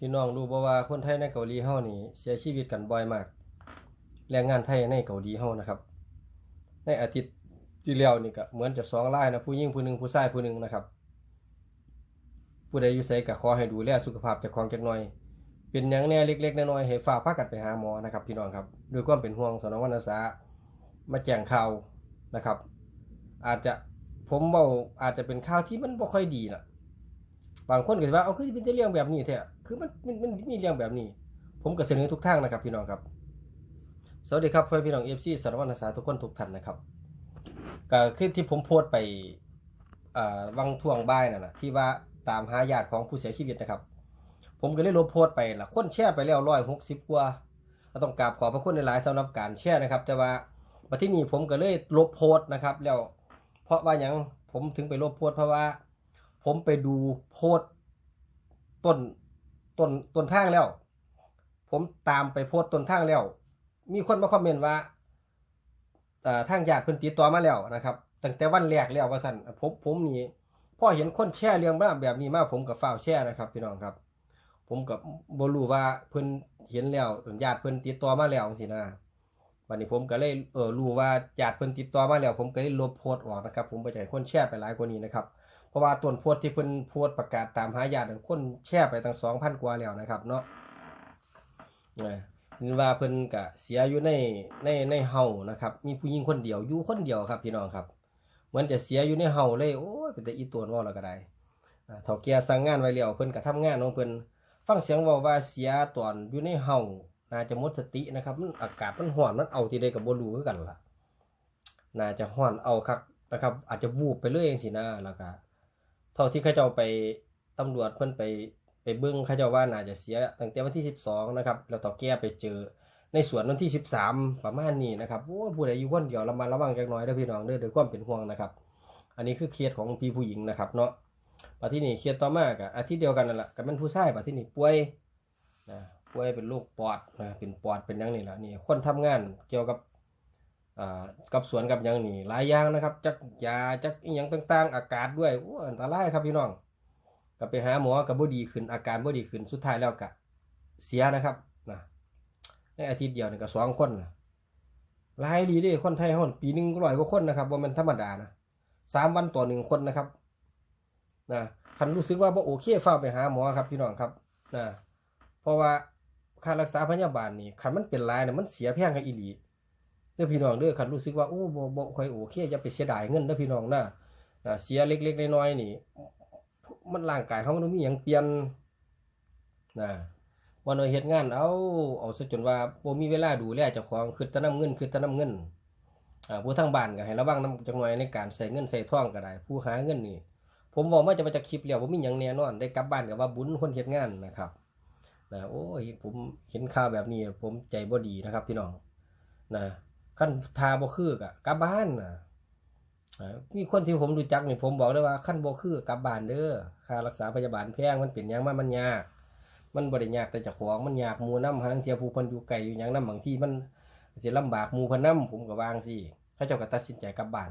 พี่น้องรู้บ่ว่าคนไทยในเกาหลีเฮานี่เสียชีวิตกันบ่อยมาก แรงงานไทยในเกาหลีเฮานะครับ ในอาทิตย์ที่แล้วนี่ก็เหมือนจะสองรายนะผู้หญิงผู้หนึ่งผู้ชายผู้หนึ่งนะครับ ผู้ใดอยู่ไสก็ขอให้ดูแลสุขภาพเจ้าของจักหน่อย เป็นหยังแน่เล็กๆน้อยๆให้ฝากพากันไปหาหมอนะครับ พี่น้องครับด้วยความเป็นห่วงสนองวรรณสามาแจ้งข่าวนะครับ อาจจะผมเว้าอาจจะเป็นข่าวที่มันบ่ค่อยดีน่ะ บางคนก็สิว่าเอาคือเป็นเรื่องแบบนี้แท้คือมันมันมันมีเรื่องแบบนี้ ผมก็เสนอทุกทางนะครับพี่น้องครับ สวัสดีครับเพื่อนพี่น้อง FC สารวัตรสาทุกคนทุกท่านนะครับก็คือที่ผมโพสต์ไปอ่าวังท่วงบ่ายนั่นนะที่ว่าตามหาญาติของผู้เสียชีวิตนะครับ ผมก็เลยลบโพสต์ไปละคนแชร์ไปแล้วร้อยหกสิบกว่าก็ต้องกราบขอพระคุณในหลายสำหรับการแชร์นะครับ แต่ว่าบัดที่นี้ผมก็เลยลบโพสต์นะครับ แล้วเพราะว่าหยังผมถึงไปลบโพสต์เพราะว่า ผมไปดูโพสต้นต้นต้นทางแล้ว ผมตามไปโพสต้นทางแล้ว มีคนมาคอมเมนต์ว่าเอ่อทางญาติเพิ่นติดต่อมาแล้วนะครับตั้งแต่วันแรกแล้วว่าซั่นผมผมนี่พอเห็นคนแชร์เรื่องมาแบบนี้มาผมกับฟ้าวแชร์นะครับพี่น้องครับ ผมกับบรูว่าเพิ่นเห็นแล้วญาติเพิ่นติดต่อมาแล้วจังซี่นะวันนี้ผมก็เลยเออรู้ว่าญาติเพิ่นติดต่อมาแล้ว ผมก็เลยลบโพสต์ออกนะครับ ผมบ่อยากให้คนแชร์ไปหลายกว่านี้นะครับ เพราะว่าต้นโพสต์ที่เพิ่นโพสต์ประกาศตามหาญาตินั้นคนแชร์ไปตั้ง2,000กว่าแล้วนะครับเนาะเออนี่ว่าเพิ่นก็เสียอยู่ในในในเฮานะครับ มีผู้หญิงคนเดียวอยู่คนเดียวครับพี่น้องครับเหมือนจะเสียอยู่ในเฮาเลยโอ้ยเป็นแต่อีตัวว้าแล้วก็ได้อ่าเฒ่าแก่สั่งงานไว้แล้วเพิ่นก็ทำงานของเพิ่นฟังเสียงว้าว่าเสียตอนอยู่ในเฮาน่าจะหมดสตินะครับมันอากาศมันร้อนมันเอาที่ใดก็บ่รู้คือกันล่ะน่าจะร้อนเอาคักนะครับ อาจจะวูบไปเลยจังซี่นะแล้วก็ ท่าที่เขาเจ้าไปตำรวจเพิ่อนไปไปเบิ่งเขาเจ้าว่าน่าจะเสียตั้งแต่วันที่ 12 นะครับ แล้วต่อแก้ไปเจอในสวนวันที่ 13 ประมาณนี้นะครับโอ้ผู้ใดอยู่คนเดียวระมัดระวังจักน่อยด้อพี่น้องเด้อด้วยความเป็นห่วงนะครับ อันนี้คือเคสของพี่ผู้หญิงนะครับเนาะปัจที่นี่เคสต่อมาก็อาทิตย์เดียวกันนั่นแหละก็เป็นผู้ชายปัจที่นี่ป่วยนะป่วยเป็นโรคปอดนะเป็นปอดเป็นยังนี่ล่ะนี่คนทำงานเกี่ยวกับ กับสวนกับหยังนี่หลายอย่างนะครับ จักยาจักอหยังต่างๆ อากาศด้วยอ้อันตรายครับพี่น้องก็ไปหาหมอก็บ่ดีขึ้นอาการบ่ดีขึ้นสุดท้ายแล้วก็เสียนะครับนะในอาทิตย์เดียวนี่ก็สองคนนะหลายดีเด้คนไทยเฮาปีหนึ่งร้อยกว่าคนนะครับบ่แม่นธรรมดานะสามวันต่อหนึ่งคนนะครับนะคันรู้สึกว่าบ่โอเคฟ้าไปหาหมอครับพี่น้องครับนะเพราะว่าค่ารักษาพยาบาลนี่คันมันเป็นลายน่ะมันเสียแพงกับอีหลี เด้อพี่น้องเด้อคันรู้สึกว่าโอ้บ่บ่ค่อยโอเคอย่าไปเสียดายเงินเด้อพี่น้องนะเสียเล็กๆน้อยๆนี่ มันร่างกายเขามันบ่มีหยังเปลี่ยนนะวันน้อยเฮ็ดงานเอาเอาซะจนว่าบ่มีเวลาดูแลเจ้าของคือแต่นํเงินคือแต่นํเงินอ่าผู้ทางบ้านก็ให้ระวังนำจักหน่อยในการใส่เงินใส่ท่องก็ได้ ผู้หาเงินนี่ ผมบอกมาจะมาจากคลิปแล้วบ่มีหยังแน่นอนได้กลับบ้านก็ว่าบุญคนเฮ็ดงานนะครับนะโอ้ยผมเห็นข่าวแบบนี้ผมใจบ่ดีนะครับ พี่น้องนะ ขั้นทาบ่คือกะกลับบ้านนะอ่ามีคนที่ผมรู้จักนี่ผมบอกเลยว่าขั้นบ่คือกลับบ้านเด้อค่ารักษาพยาบาลแพงมันเป็นหยังมามันยาก มันบ่ได้ยากแต่จ้าของมันยากมู่นำหาลังเทียผู้พิ่นอยู่ไกลอยู่ยังน้ำบางที่มันสิลำบากมูพิ่นนํผมก็วางสิเขาเจ้าก็ตัดสินใจกลับบ้าน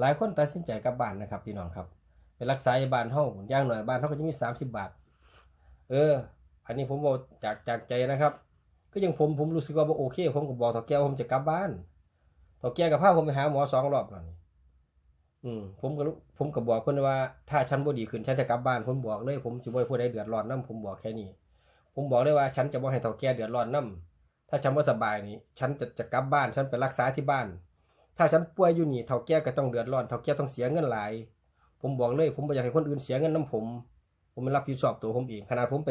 หลายคนตัดสินใจกลับบ้านนะครับพี่น้องครับไปรักษาบ้านเฮาย่างหน้อยบ้านเฮาก็จะมี30บาท เออ อันนี้ผมบอกจากจากใจนะครับ ก็ยังผมผมรู้สึกว่าโอเค ผมก็บอกเฒ่าแก่ว่าผมจะกลับบ้านเฒ่าแก่กับพาผมไปหาหมอสองรอบแล้วนี่อืมผมก็ผมก็บอกเพิ่นว่า ถ้าฉันบ่ดีขึ้นฉันจะกลับบ้าน ผมบอกเลย ผมสิบ่ให้ผู้ใดเดือดร้อนนํผมบอกแค่นี้ ผมบอกเลยว่าฉันจะบ่ให้เฒ่าแก่เดือดร้อนนํถ้าฉันบ่สบายนี่ฉันจะจะกลับบ้าน ฉันไปรักษาที่บ้าน ถ้าฉันป่วยอยู่นี่เฒ่าแก่ก็ต้องเดือดร้อนเฒ่าแก่ต้องเสียเงินหลาย ผมบอกเลย ผมบ่อยากให้คนอื่นเสียเงินนํผม ผมไม่รับผิดชอบตัวผมเองขนาดผมไป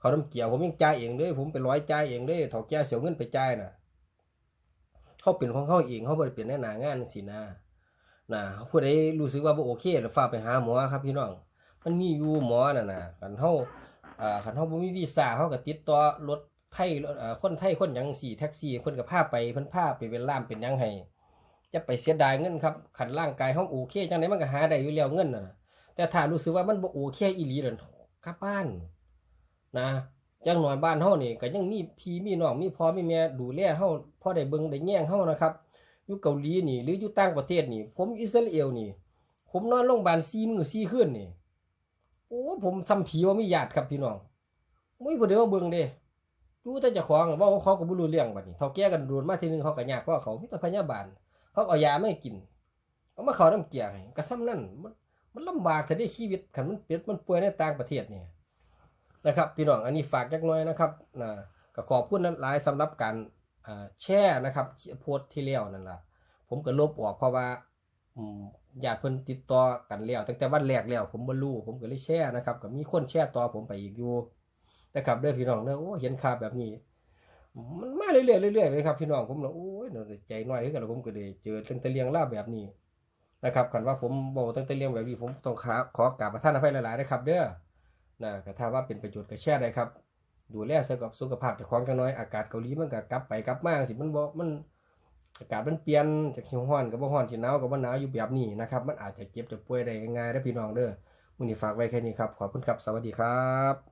เขาน้ำเกี่ยวผมยังจ่ายเองเลยผมไปร้อยจ่ายเองเลยเถาแก่เสียเงินไปจ่ายน่ะเขาเป็นของเขาเองเขาบริเปลี่ยนในหนางานสินะนะผู้ใดรู้สึกว่าโอเคแล้วฝากไปหาหมอครับพี่น้องมันมีอยู่หมอน่ะนะคันเฮาอ่าคันเฮาบ่มีวีซ่าเฮาก็ติดต่อรถไทยรถอ่าคนไทยคนยังสี่แท็กซี่เพิ่นก็พาไปเพิ่นพาไปเป็นล่ามเป็นยังให้จะไปเสียดายเงินครับคันร่างกายเฮาโอเคจังไดมันก็หาได้อยู่แล้วเงินน่ะแต่ถ้ารู้สึกว่ามันบ่โอเคอีหลีนั่นกลับบ้าน นะย่างน้อยบ้านเฮานี่ก็ยังมีพี่มีน้องมีพ่อมีแม่ดูแลเฮาพ่อได้เบิ่งได้แย่งเฮานะครับอยู่เกาหลีนี่ หรืออยู่ต่างประเทศนี่ ผมอิสราเอลนี่ ผมนอนโรงพยาบาล4มื้อ4คืนนี่โอ้ผมซ้ำผีว่ามีญาติครับพี่น้องมุ้ยบ่ได้มาเบิ่งเด้อยู่แต่จ้าของว้าเขาก็บ่รู้เรื่องบัดนี้เฒ่าแก่กันโดนมาทีนึงเขาก็ยากเพราะเขามีแต่พยาบาล เขาเอายามาให้กินเอามาเข้าน้ำเกลือให้ก็ซ้ำนั่นมันมันลำบากแต่ได้ชีวิตคันมันเป็ดมันป่วยในต่างประเทศนี่ นะครับพี่น้องอันนี้ฝากจักหน่อยนะครับนะก็ขอบคุณหลายสำหรับการแชร์นะครับโพสที่แล้วนั่นล่ะผมก็ลบออกเพราะว่าอืมญาติเพิ่นติดต่อกันแล้วตั้งแต่วันแรกแล้วผมบ่รู้ผมก็เลยแชร์นะครับก็มีคนแชร์ต่อผมไปอีกอยู่นะครับเด้อพี่น้องเด้อโอ้เห็นข่าวแบบนี้มันมาเรื่อยๆเรื่อยๆเลยครับพี่น้องผมเนาะโอ้ยใจน้อยกันแล้วผมก็ได้เจอตั้งแต่เลี้ยงลาวแบบนี้นะครับคันว่าผมบอกตั้งแต่เลี้ยงแบบนี้ผมต้องขอขอกราบประทานอภัยหลายๆนะครับ เด้อ นะก็ถ้าว่าเป็นประโยชน์ก็แช่ได้ครับ ดูแลสกับสุขภาพแต่ความกันน้อยอากาศเกาหลีมันก็กลับไปกลับมาสิมันบอกมันอากาศมันเปลี่ยนจากหิวร้อนกับว่าห้อนที่หนาวกับว่าหนาวอยู่แบบนี้นะครับมันอาจจะเจ็บจะป่วยได้ง่ายๆได้พี่น้องเด้อมื้อนี้ฝากไว้แค่นี้ครับขอบคุณครับสวัสดีครับ